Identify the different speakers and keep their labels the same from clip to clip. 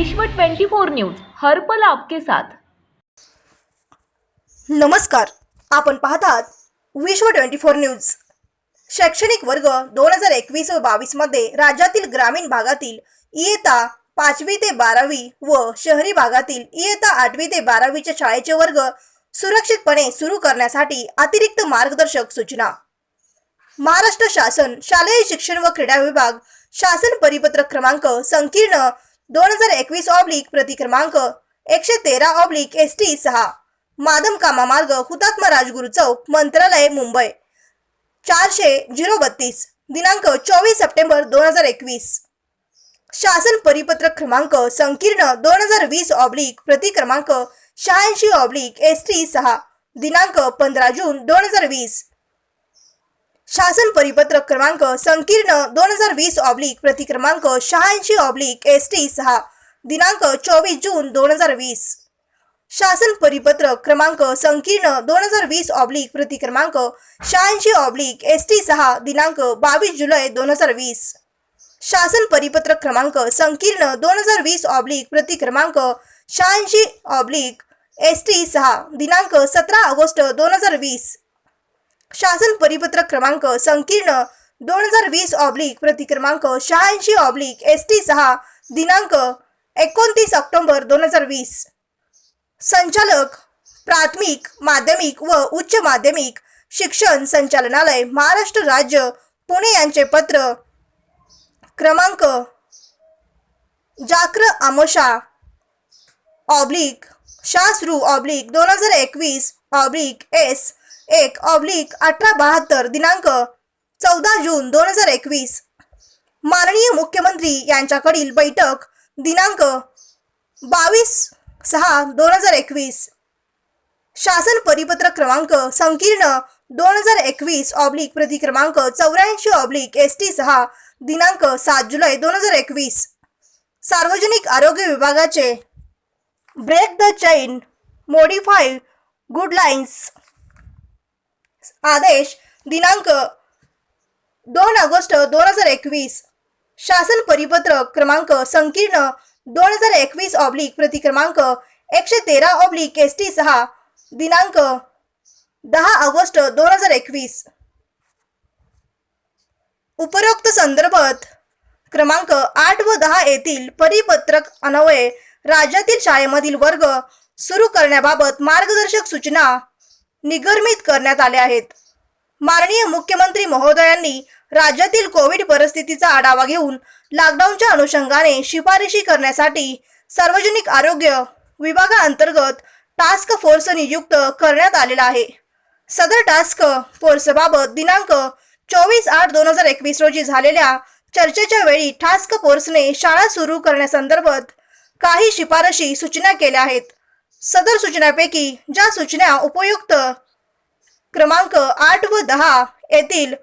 Speaker 1: विश्व 24 न्यूज हर्पल आपके साथ.
Speaker 2: नमस्कार आपण पाहतात विश्व ट्वेंटी फोर न्यूज. शैक्षणिक वर्ग दोन हजार एकवीस व बावीसमध्ये राज्यातील ग्रामीण भागातील इयत्ता पाचवी ते बारावी व शहरी भागातील इयत्ता आठवी ते बारावीच्या शाळेचे वर्ग सुरक्षितपणे सुरू करण्यासाठी अतिरिक्त मार्गदर्शक सूचना. महाराष्ट्र शासन शालेय शिक्षण व क्रीडा विभाग शासन परिपत्रक क्रमांक संकीर्ण दोन हजार एकवीस ऑब्लिक प्रतिक्रमांक एकशे तेरा ऑब्लिक एस टी सहा. मादम कामा मार्ग हुतात्मा राजगुरू चौक मंत्रालय मुंबई. चारशे झिरो बत्तीस दिनांक चोवीस सप्टेंबर दोन हजार एकवीस. शासन परिपत्रक क्रमांक संकीर्ण दोन हजार वीस ऑब्लिक प्रतिक्रमांक शहाऐंशी ऑब्लिक एस टी सहा दिनांक पंधरा जून दोन हजार वीस. शासन परिपत्रक क्रमांक संकीर्ण दोन हज़ार वीस ऑब्लिक प्रति क्रमांक शहाऐंशी ऑब्लिक एस टी सहा, दिनांक चोवीस जून दोन हज़ार वीस. शासन परिपत्रक क्रमांक संकीर्ण दोन हज़ार वीस ऑब्लिक प्रतिक्रमांक शहाऐंशी ऑब्लिक एस टी सहा, दिनांक बावीस जुलै दोन हज़ार वीस. शासन परिपत्रक क्रमांक संकीर्ण दोन हज़ार वीस ऑब्लिक प्रतिक्रमांक शहाऐंशी ऑब्लिक एस टी सहा, दिनांक सतरा ऑगस्ट दोन हज़ार वीस. शासन परिपत्रक क्रमांक संकीर्ण दोन हजार वीस ऑब्लिक प्रतिक्रमांक शहाऐंशी ऑब्लिक एस टी सहा दिनांक एकोणतीस ऑक्टोबर दोन हजार वीस. संचालक प्राथमिक माध्यमिक व उच्च माध्यमिक शिक्षण संचालनालय महाराष्ट्र राज्य पुणे यांचे पत्र. क्रमांक जाक्र आमोशा ऑब्लिक शास्रू ऑब्लिक दोन हजार एकवीस ऑब्लिक एस एक ऑब्लिक अठरा बहात्तर दिनांक चौदा जून दोन हजार एकवीस. माननीय मुख्यमंत्री यांच्याकडील बैठक दिनांक बावीस सहा दोन हजार एकवीस. शासन परिपत्रक क्रमांक संकीर्ण दोन हजार एकवीस ऑब्लिक प्रतिक्रमांक चौऱ्याऐंशी ऑब्लिक एस टी सहा दिनांक सात जुलै दोन हजार एकवीस. सार्वजनिक आरोग्य विभागाचे ब्रेक द चैन मोडिफाईड गुडलाईन्स आदेश दिनांक दोन ऑगस्ट दोन हजार एकवीस. शासन परिपत्रक क्रमांक संकीर्ण दोन हजार एकवीस ऑब्लिक प्रतिक्रमांक एकशे तेरा ऑब्लिक एस टी सहा दिनांक दहा ऑगस्ट दोन हजार एकवीस. उपरोक्त संदर्भात क्रमांक आठ व दहा येथील परिपत्रक अन्वये राज्यातील शाळेमधील वर्ग सुरू करण्याबाबत मार्गदर्शक सूचना निगर्मित करण्यात आले आहेत. माननीय मुख्यमंत्री महोदयांनी राज्यातील कोविड परिस्थितीचा आढावा घेऊन लॉकडाऊनच्या अनुषंगाने शिफारशी करण्यासाठी सार्वजनिक आरोग्य विभागाअंतर्गत टास्क फोर्स नियुक्त करण्यात आलेला आहे. सदर टास्क फोर्सबाबत दिनांक चोवीस आठ दोन हजार एकवीस रोजी झालेल्या चर्चेच्या वेळी टास्क फोर्सने शाळा सुरू करण्यासंदर्भात काही शिफारशी सूचना केल्या आहेत. सदर सूचनापैकी ज्या सूचना उपयुक्त क्रमांक आठ व दहा येथील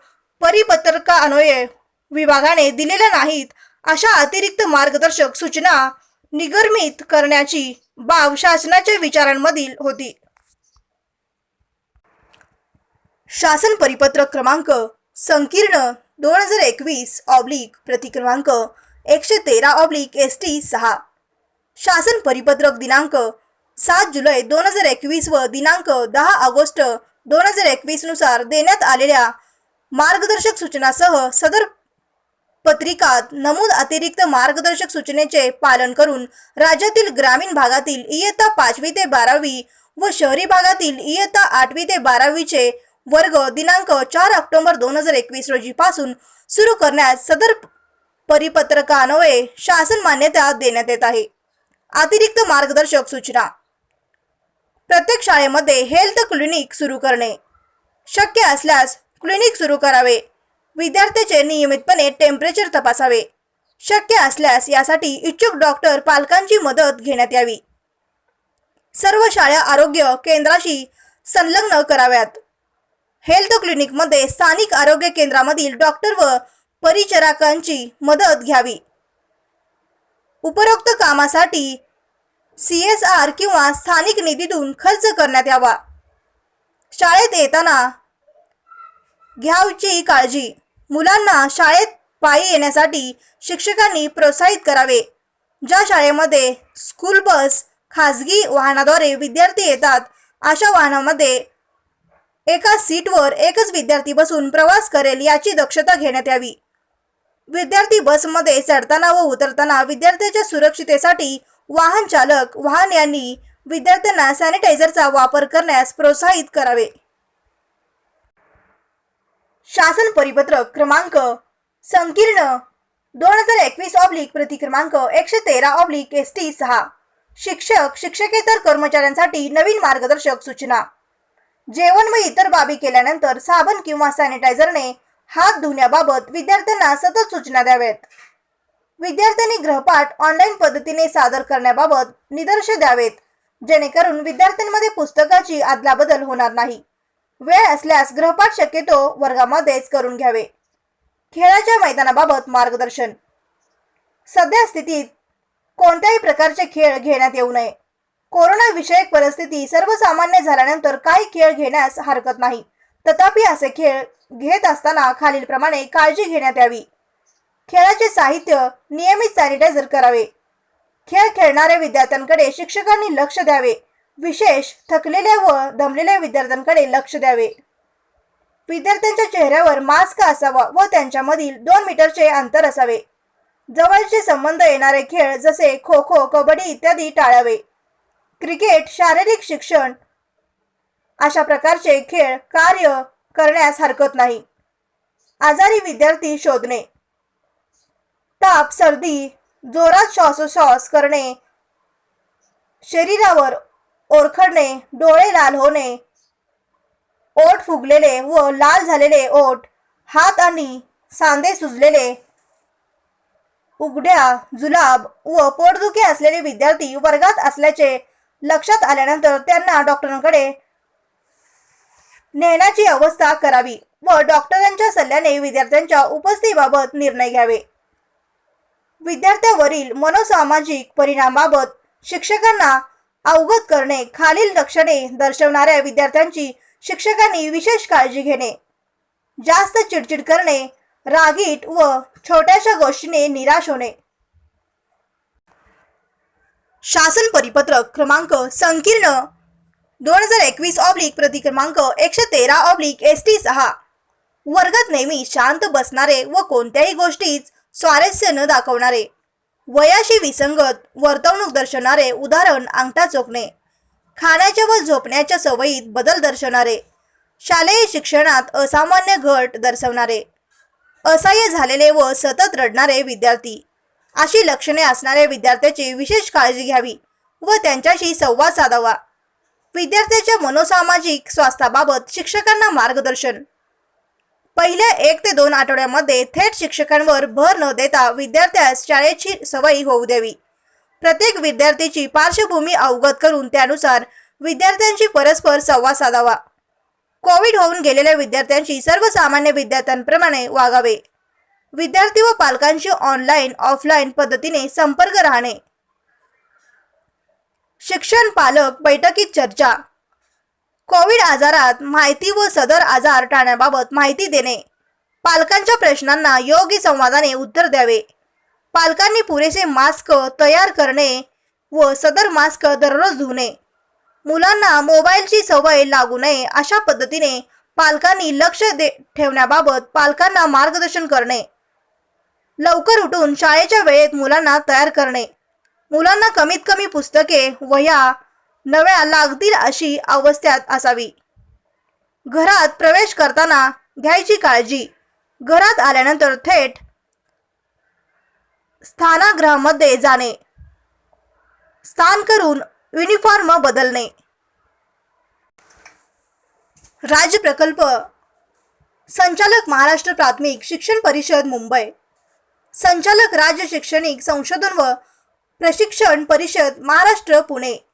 Speaker 2: परिपत्रकान्वये विभागाने दिलेल्या नाहीत अशा अतिरिक्त मार्गदर्शक सूचना निगर्मित करण्याची बाब शासनाच्या विचारांमधील होती. शासन परिपत्रक क्रमांक संकीर्ण दोन हजार एकवीस ऑब्लिक प्रतिक्रमांक एकशे तेरा ऑब्लिक एस टी सहा. शासन परिपत्रक दिनांक सात जुलै दोन हजार एकवीस व दिनांक दहा ऑगस्ट दोन हजार एकवीसनुसार देण्यात आलेल्या मार्गदर्शक सूचनासह सदर पत्रिकात नमूद अतिरिक्त मार्गदर्शक सूचनेचे पालन करून राज्यातील ग्रामीण भागातील इयत्ता पाचवी ते बारावी व शहरी भागातील इयत्ता आठवी ते बारावीचे वर्ग दिनांक चार ऑक्टोबर दोन हजार एकवीस रोजी पासून सुरू करण्यास सदर परिपत्रकान्वये शासन मान्यता देण्यात येत आहे. अतिरिक्त मार्गदर्शक सूचना प्रत्येक शाळेमध्ये हेल्थ क्लिनिक सुरू करणे. शक्य असल्यास क्लिनिक सुरू करावे. विद्यार्थ्याचे नियमितपणे टेम्परेचर तपासावे. शक्य असल्यास यासाठी इच्छुक डॉक्टर पालकांची मदत घेण्यात यावी. सर्व शाळा आरोग्य केंद्राशी संलग्न कराव्यात. हेल्थ क्लिनिकमध्ये स्थानिक आरोग्य केंद्रामधील डॉक्टर व परिचारकांची मदत घ्यावी. उपरोक्त कामासाठी सी एस आर किंवा स्थानिक निधीतून खर्च करण्यात यावा. शाळेत येताना घ्यावची काळजी. मुलांना शाळेत पायी येण्यासाठी शिक्षकांनी प्रोत्साहित करावे. ज्या शाळेमध्ये स्कूल बस खाजगी वाहनाद्वारे विद्यार्थी येतात अशा वाहनामध्ये एका सीटवर एकच विद्यार्थी बसून प्रवास करेल याची दक्षता घेण्यात यावी. विद्यार्थी बसमध्ये चढताना व उतरताना विद्यार्थ्याच्या सुरक्षितेसाठी वाहन चालक वाहन यांनी विद्यार्थ्यांना सॅनिटायझरचा वापर करण्यास प्रोत्साहित करावे. शासन परिपत्रक क्रमांक संकीर्ण दोन हजार एकवीस ऑब्लिक प्रतिक्रमांक एकशे तेरा ऑब्लिक एस टी सहा. शिक्षक शिक्षकेतर कर्मचाऱ्यांसाठी नवीन मार्गदर्शक सूचना. जेवण व इतर बाबी केल्यानंतर साबण किंवा सॅनिटायझरने हात धुण्याबाबत विद्यार्थ्यांना सतत सूचना द्याव्यात. विद्यार्थ्यांनी ग्रहपाठ ऑनलाईन पद्धतीने सादर करण्याबाबत निदर्श द्यावेत. जेणेकरून विद्यार्थ्यांमध्ये पुस्तकाची अदलाबदल होणार नाही. वेळ असल्यास ग्रहपाठ शक्यतो वर्गामध्येच करून घ्यावे. खेळाच्या मैदानाबाबत मार्गदर्शन. सध्या स्थितीत कोणत्याही प्रकारचे खेळ घेण्यात येऊ नये. कोरोना विषयक परिस्थिती सर्वसामान्य झाल्यानंतर काही खेळ घेण्यास हरकत नाही. तथापि असे खेळ घेत असताना खालीलप्रमाणे काळजी घेण्यात यावी. खेळाचे साहित्य नियमित सॅनिटायझर करावे. खेळ खेळणाऱ्या विद्यार्थ्यांकडे शिक्षकांनी लक्ष द्यावे. विशेष थकलेल्या व दमलेल्या विद्यार्थ्यांकडे लक्ष द्यावे. विद्यार्थ्यांच्या चेहऱ्यावर मास्क असावा व त्यांच्यामधील दोन मीटरचे अंतर असावे. जवळचे संबंध येणारे खेळ जसे खो खो कबड्डी इत्यादी टाळावे. क्रिकेट शारीरिक शिक्षण अशा प्रकारचे खेळ कार्य करण्यास हरकत नाही. आजारी विद्यार्थी शोधणे. ताप सर्दी जोरात श्वासोश्वास करणे शरीरावर ओरखडणे डोळे लाल होणे ओठ फुगलेले व लाल झालेले ओठ हात आणि सांधे सुजलेले उघड्या जुलाब व पोटदुखी असलेले विद्यार्थी वर्गात असल्याचे लक्षात आल्यानंतर त्यांना डॉक्टरांकडे नेण्याची अवस्था करावी व डॉक्टरांच्या सल्ल्याने विद्यार्थ्यांच्या उपस्थितीबाबत निर्णय घ्यावे. विद्यार्थ्यावरील मनोसामाजिक परिणामाबाबत शिक्षकांना अवगत करणे खालील लक्षणे दर्शवणाऱ्या विद्यार्थ्यांची शिक्षकांनी विशेष काळजी घेणे जास्त चिडचिड करणे रागीट व छोट्याशा गोष्टीने निराश होणे. शासन परिपत्रक क्रमांक संकीर्ण दोन हजार एकवीस ऑब्लिक प्रतिक्रमांक एकशे तेरा ऑब्लिक एस टी सहा. वर्गात नेहमी शांत बसणारे व कोणत्याही गोष्टीच स्वारस्य न दाखवणारे. वयाशी विसंगत वर्तवणूक दर्शवणारे उदाहरण अंगठा चोखणे. खाण्याच्या व झोपण्याच्या सवयीत बदल दर्शवणारे. शालेय शिक्षणात असामान्य घट दर्शवणारे. असह्य झालेले व सतत रडणारे विद्यार्थी. अशी लक्षणे असणाऱ्या विद्यार्थ्याची विशेष काळजी घ्यावी व त्यांच्याशी संवाद साधावा. विद्यार्थ्याच्या मनोसामाजिक स्वास्थ्याबाबत शिक्षकांना मार्गदर्शन. पहिल्या एक ते दोन आठवड्यामध्ये थेट शिक्षकांवर भर न देता विद्यार्थ्यास शाळेची सवयी होऊ द्यावी. प्रत्येक विद्यार्थ्याची पार्श्वभूमी अवगत करून त्यानुसार विद्यार्थ्यांशी परस्पर संवाद साधावा. कोविड होऊन गेलेल्या विद्यार्थ्यांशी सर्वसामान्य विद्यार्थ्यांप्रमाणे वागावे. विद्यार्थी व पालकांशी ऑनलाईन ऑफलाईन पद्धतीने संपर्क राहणे. शिक्षण पालक बैठकीत चर्चा. कोविड आजारात माहिती व सदर आजार टाळण्याबाबत माहिती देणे. पालकांच्या प्रश्नांना योग्य संवादाने उत्तर द्यावे. पालकांनी पुरेसे मास्क तयार करणे व सदर मास्क दररोज धुणे. मुलांना मोबाईलची सवय लागू नये अशा पद्धतीने पालकांनी लक्ष दे ठेवण्याबाबत पालकांना मार्गदर्शन करणे. लवकर उठून शाळेच्या वेळेत मुलांना तयार करणे. मुलांना कमीत कमी पुस्तके वह्या नव्या लागतील अशी अवस्थेत असावी. घरात प्रवेश करताना घ्यायची काळजी. घरात आल्यानंतर थेट स्थानागृहामध्ये जाणे. स्थान करून युनिफॉर्म बदलणे. राज्य प्रकल्प संचालक महाराष्ट्र प्राथमिक शिक्षण परिषद मुंबई. संचालक राज्य शैक्षणिक संशोधन व प्रशिक्षण परिषद महाराष्ट्र पुणे.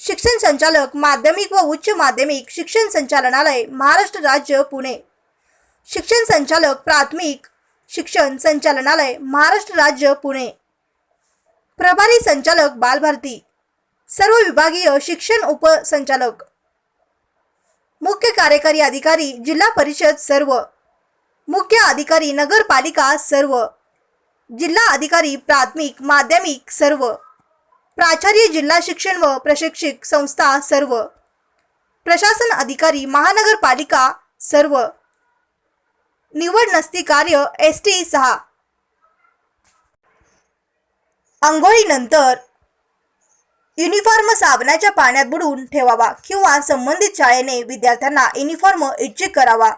Speaker 2: शिक्षण संचालक माध्यमिक व उच्च माध्यमिक शिक्षण संचालनालय महाराष्ट्र राज्य पुणे. शिक्षण संचालक प्राथमिक शिक्षण संचालनालय महाराष्ट्र राज्य पुणे. प्रभारी संचालक बालभारती. सर्व विभागीय शिक्षण उपसंचालक मुख्य कार्यकारी अधिकारी जिल्हा परिषद सर्व. मुख्य अधिकारी नगरपालिका सर्व. जिल्हा अधिकारी प्राथमिक माध्यमिक सर्व. प्राचार्य जिल्हा शिक्षण व प्रशिक्षक संस्था सर्व. प्रशासन अधिकारी महानगरपालिका सर्व. निवड नसती कार्य एस टी सहा. आंघोळीनंतर युनिफॉर्म साबणाच्या पाण्यात बुडवून ठेवावा किंवा संबंधित शाळेने विद्यार्थ्यांना युनिफॉर्म इच्छित करावा.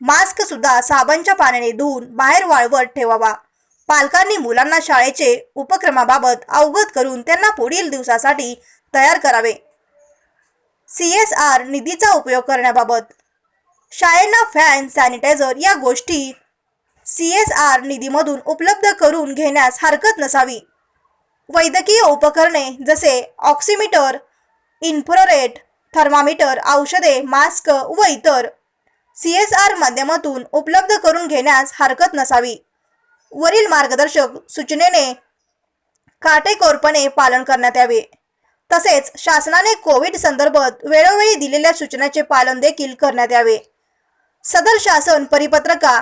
Speaker 2: मास्क सुद्धा साबणच्या पाण्याने धुवून बाहेर वाळवत ठेवावा. पालकांनी मुलांना शाळेचे उपक्रमाबाबत अवगत करून त्यांना पुढील दिवसासाठी तयार करावे. सी एस आर निधीचा उपयोग करण्याबाबत शाळेंना फॅन सॅनिटायझर या गोष्टी सी एस आर निधीमधून उपलब्ध करून घेण्यास हरकत नसावी. वैद्यकीय उपकरणे जसे ऑक्सिमीटर इन्फ्रोरेट थर्मामीटर औषधे मास्क व इतर सी एस आर माध्यमातून उपलब्ध करून घेण्यास हरकत नसावी. वरील मार्गदर्शक सूचनेने काटेकोरपणे पालन करण्यात यावे. तसेच शासनाने कोविड संदर्भात वेळोवेळी दिलेल्या सूचनाचे पालन देखील करण्यात यावे. सदर शासन परिपत्रका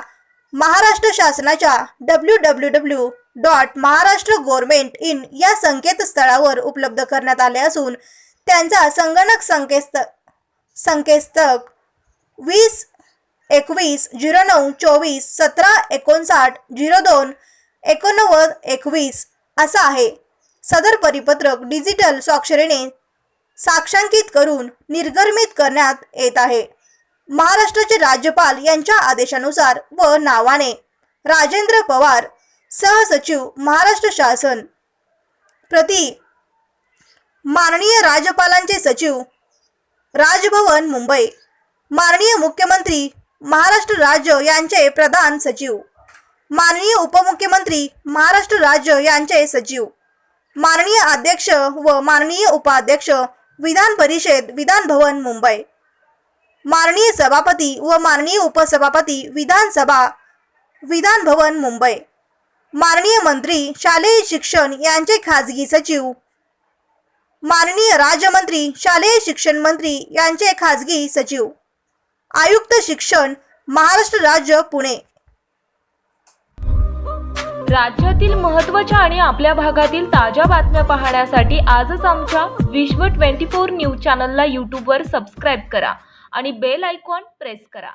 Speaker 2: महाराष्ट्र शासनाच्या W W W dot Maharashtra government in या संकेतस्थळावर उपलब्ध करण्यात आले असून त्यांचा संगणक संकेत संकेतस्थळ वीस एकवीस झिरो नऊ चोवीस सतरा एकोणसाठ झिरो दोन एकोणनव्वद एकवीस असा आहे. सदर परिपत्रक डिजिटल स्वाक्षरीने साक्षांकित करून निर्गमित करण्यात येत आहे. महाराष्ट्राचे राज्यपाल यांच्या आदेशानुसार व नावाने राजेंद्र पवार सहसचिव महाराष्ट्र शासन प्रति माननीय राज्यपालांचे सचिव राजभवन मुंबई माननीय मुख्यमंत्री महाराष्ट्र राज्य यांचे प्रधान सचिव. माननीय उपमुख्यमंत्री महाराष्ट्र राज्य यांचे सचिव. माननीय अध्यक्ष व माननीय उपाध्यक्ष विधान परिषद विधान भवन मुंबई. माननीय सभापती व माननीय उपसभापती विधानसभा विधान भवन मुंबई. माननीय मंत्री शालेय शिक्षण यांचे खाजगी सचिव. माननीय राज्यमंत्री शालेय शिक्षण मंत्री यांचे खाजगी सचिव. आयुक्त शिक्षण महाराष्ट्र राज्य पुणे.
Speaker 1: राज्यातील महत्त्वाच्या आणि आपल्या भागातील ताज्या बातम्या पाहण्यासाठी आजच आमच्या विश्व 24 न्यूज चॅनलला यूट्यूबवर सबस्क्राईब करा आणि बेल आयकॉन प्रेस करा.